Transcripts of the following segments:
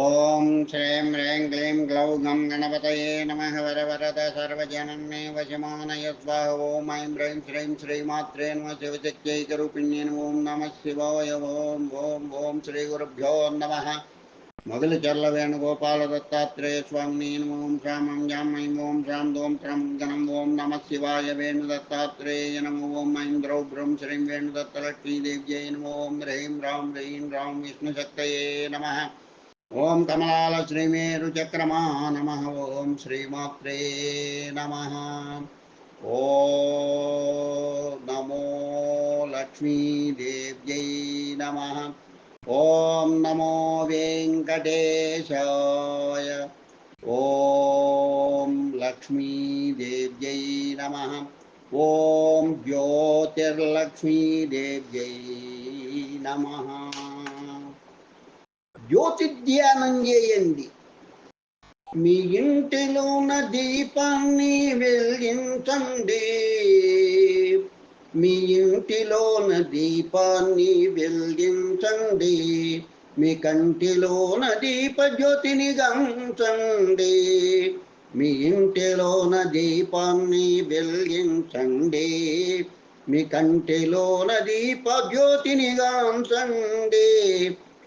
ओम श्रेम रें क्लीं ग्लौ गम गणपतये नमः वर वरद सर्वजनन्मे वशमानय स्वाह ओम ऐं ब्रें श्रें श्रीमात्रे नमः शिवशक्त्यैकरूपिण्ये ओं नमः शिवाय ओं ओं ओं श्री गुरुभ्यो नमः। मगल चरल वेणुगोपाल दत्तात्रेय स्वामी नमोम श्याम जाम ऐं ओं श्याम दोम श्याम गणम ओं नमः शिवाय वेणुदत्तात्रेय नम ओं ऐं द्रौ ब्रह्म श्रीं वेणुदत्तलक्ष्मीदेव्यै नमो ओं ह्रीं राम ह्रीं राम विष्णुशक्तये नमः। ॐ कमलालश्रीमेरुचक्रमा नमः। ॐ श्रीमात्रे नमः। ओ नमो लक्ष्मीदेव नमः। ओं नमो वेङ्कटेशाय। ॐ लक्ष्मीदेव्यै नमः। ॐ नम नमः। జ్యోతి ధ్యానం చేయండి మీ ఇంటిలోన దీపాన్ని వెలిగించండి. మీ ఇంటిలోన దీపాన్ని వెలిగించండి. మీ కంటిలోన దీప జ్యోతిని గంచండి. మీ ఇంటిలోన దీపాన్ని వెలిగించండి. మీ కంటిలోన దీప జ్యోతిని గాంచండి.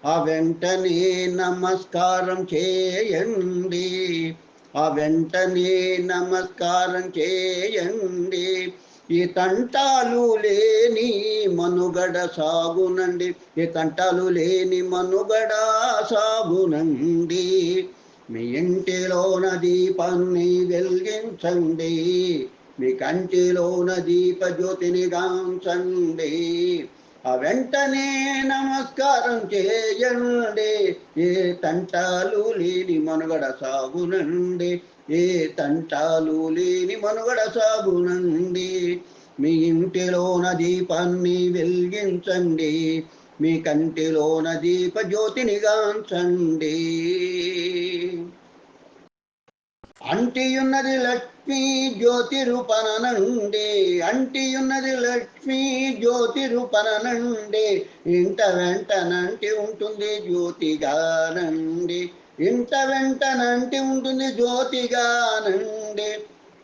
ఆ వెంటనే నమస్కారం చేయండి. ఆ వెంటనే నమస్కారం చేయండి. ఈ తంటాలు లేని మనుగడ సాగునండి. ఈ తంటాలు లేని మనుగడ సాగునండి. మీ ఇంటిలోన దీపాన్ని వెలిగించండి. మీ కంటిలోన దీప జ్యోతిని గాంచండి. వెంటనే నమస్కారం చేయండి ఏ తంటాలు లేని మనుగడ సాగునండి ఏ తంటాలు లేని మనుగడ సాగునండి. మీ ఇంటిలోన దీపాన్ని వెలిగించండి మీ కంటిలోన దీప జ్యోతిని గాంచండి. అంటియున్నది లక్ష్మీ జ్యోతి రూపనండి అంటియున్నది లక్ష్మీ జ్యోతి రూపనండి ఇంట వెంటనంటి ఉంటుంది జ్యోతిగానండి ఇంట వెంటనంటి ఉంటుంది జ్యోతిగానండి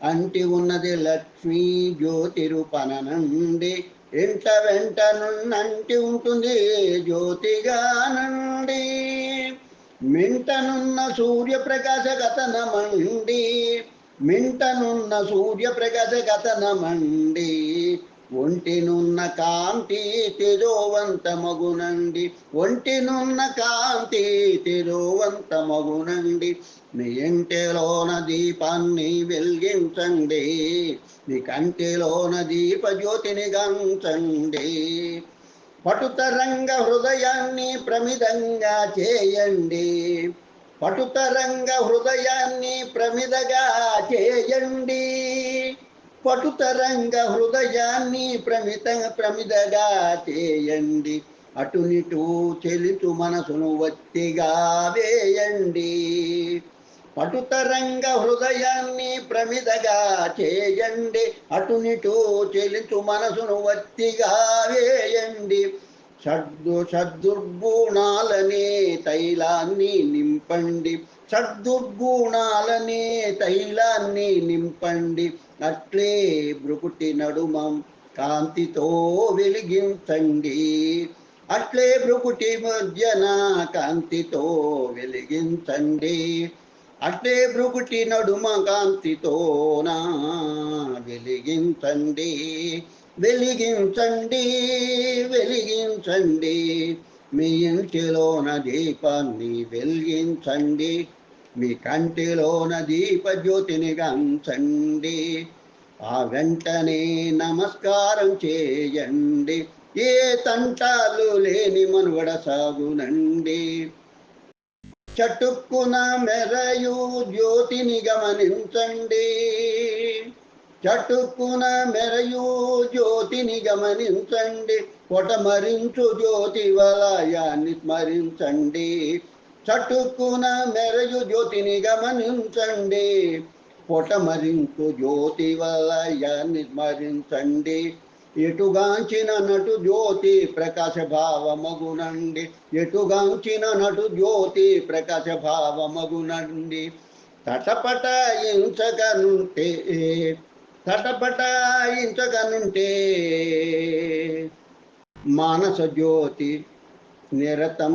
అంటి ఉన్నది లక్ష్మీ జ్యోతి రూపనండి ఇంట వెంటనున్నంటి ఉంటుంది జ్యోతిగానండి. మింటనున్న సూర్యప్రకాశ కథనమండి మింటనున్న సూర్యప్రకాశ కథనమండి ఒంటినున్న కాంతి తేజోవంతమగునండి ఒంటినున్న కాంతి తేజోవంతమగునండి మీ ఇంటిలోన దీపాన్ని వెలిగించండి. మీ కంటిలోన దీప జ్యోతిని గంచండి. పటుతరంగ హృదయాన్ని ప్రమిదంగా చేయండి. పటుతరంగ హృదయాన్ని ప్రమిదగా చేయండి. పటుతరంగ హృదయాన్ని ప్రమిత ప్రమిదగా చేయండి. అటునిటు చెలితు మనసును వత్తిగా వేయండి. పటుతరంగ హృదయాన్ని ప్రమిదగా చేయండి. అటునిటు చెలితు మనసును వత్తిగా వేయండి. షడ్దు షడ్దుర్గుణాలనే తైలాన్ని నింపండి. షడ్దుర్గుణాలనే తైలాన్ని నింపండి. అట్లే బ్రుకుటి నడుమం కాంతితో వెలిగించండి. అట్లే బ్రుకుటి మధ్యన కాంతితో వెలిగించండి. అట్లే బ్రుకుటి నడుమ కాంతితోనా వెలిగించండి వెలిగించండి వెలిగించండి. మీ ఇంటిలోన దీపాన్ని వెలిగించండి మీ కంటిలోన దీప జ్యోతిని గంచండి. ఆ వెంటనే నమస్కారం చేయండి ఏ తంటాలు లేని మనుగడ సాగునండి. చటుక్కున మెరయు జ్యోతిని గమనించండి చటుక్కున మెరయు జ్యోతిని గమనించండి పొటమరించు జ్యోతి వలయాన్ని స్మరించండి. చటుక్కున మెరయు జ్యోతిని గమనించండి పొటమరించు జ్యోతి వలయాన్ని స్మరించండి. ఎటుగాంచిన నటు జ్యోతి ప్రకాశ భావమగునండి ఎటుగాంచిన నటు జ్యోతి ప్రకాశ భావమగునండి తటపట ఇంచగనుంటే మానస జ్యోతి నిరతం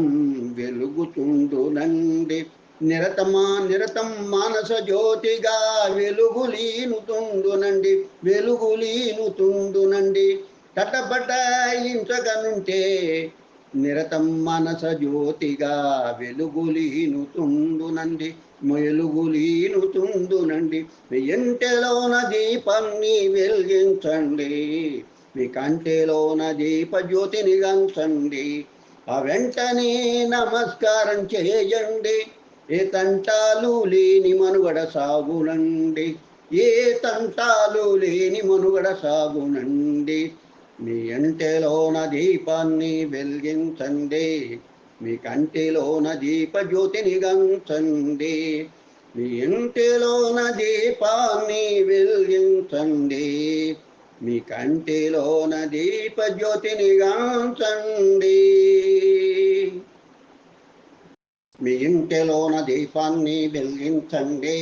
వెలుగుతుండునండి. నిరతమా నిరతం మానస జ్యోతిగా వెలుగులీనుతుండునండి వెలుగులీనుతుండునండి తటపటాయించగనుంటే నిరతం మనస జ్యోతిగా వెలుగులీనుతుండునండి వెలుగులీనుతుండునండి మీ ఇంటిలోన దీపాన్ని వెలిగించండి మీ కంటిలోన దీప జ్యోతిని గంచండి. ఆ వెంటనే నమస్కారం చేయండి. ఏ తంటాలు లేని మనుగడ సాగునండి. ఏ తంటాలు లేని మనుగడ సాగునండి. మీ ఇంటిలోన దీపాన్ని వెలిగించండి. మీ కంటిలోన దీప జ్యోతిని గంచండి. మీ ఇంటిలోన దీపాన్ని వెలిగించండి. మీ కంటిలోన దీప జ్యోతిని గాంచండి. మీ ఇంటిలోన దీపాన్ని వెలిగించండి.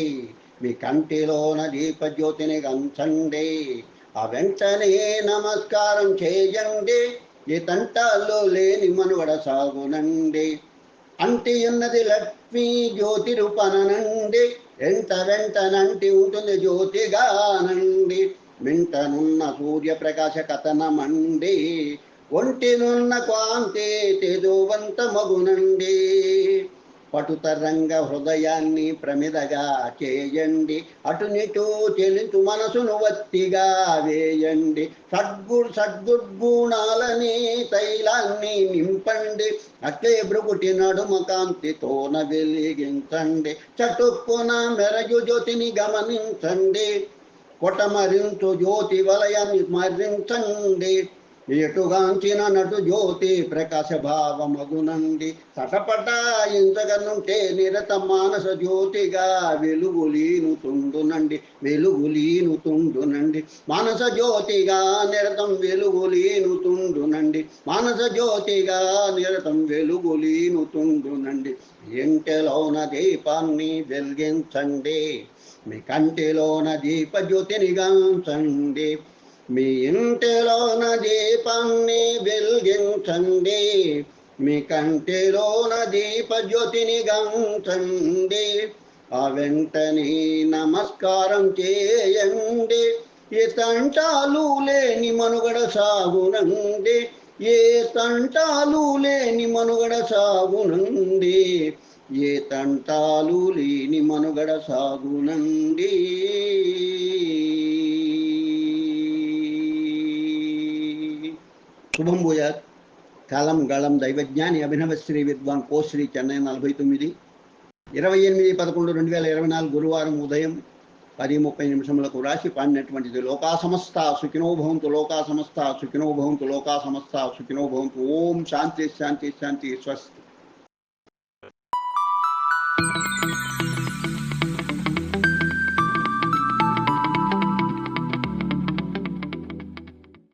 మీ కంటిలోన దీపజ్యోతిని గంచండి. ఆ వెంటనే నమస్కారం చేయండి. ఈ తంటాల్లో లేని మనువడ సాగునండి. అంటి ఉన్నది లక్ష్మీ జ్యోతి రూపనండి ఎంత వెంటనంటి ఉంటుంది జ్యోతిగానండి. మింటనున్న సూర్యప్రకాశ కథనమండి ఒంటినున్న కాంతి తేజోవంత మగునండి పటుతరంగ హృదయాన్ని ప్రమిదగా చేయండి. అటునిటూ చెలించు మనసును వత్తిగా వేయండి. సద్గు సద్గుణాలని తైలాన్ని నింపండి. అట్లే బ్రుగుటి నడుమ కాంతితోన వెలిగించండి చటుక్కున మెరజు జ్యోతిని గమనించండి. కొటమరించు జ్యోతి వలయాన్ని స్మరించండి. ఎటుగాంచిన నటు జ్యోతి ప్రకాశ భావమగునండి తటపటాయించగనుంటే నిరత మానస జ్యోతిగా వెలుగులీనుతుండునండి వెలుగులీనుతుండునండి. మానస జ్యోతిగా నిరతం వెలుగులీనుతుండునండి మానస జ్యోతిగా నిరతం వెలుగులీనుతుండునండి. ఇంటిలోన దీపాన్ని వెలిగించండి మీ కంటిలోన దీప జ్యోతిని గాంచండి. మీ ఇంటిలోన దీపాన్ని వెలిగించండి. మీ కంటిలోన దీప జ్యోతిని గంచండి ఆ వెంటనే నమస్కారం చేయండి. ఏ తంటాలు లేని మనుగడ సాగునండి. ఏ తంటాలు లేని మనుగడ సాగునండి. ఏ తంటాలు లేని మనుగడ సాగునండి. శుభం భూయాత్ కలం గళం దైవజ్ఞాని అభినవ శ్రీ విద్వాన్ కోశ్రీ చెన్నై నలభై తొమ్మిది ఇరవై ఎనిమిది పదకొండు రెండు వేల ఇరవై నాలుగు గురువారం ఉదయం పది ముప్పై నిమిషములకు రాసి పాడినటువంటిది లోకా సమస్త సుఖినో భవంతు లోకా సమస్త సుఖినో భవంతు లోకా సమస్త సుఖినో భవంతు ఓం శాంతి శాంతి శాంతి స్వస్తి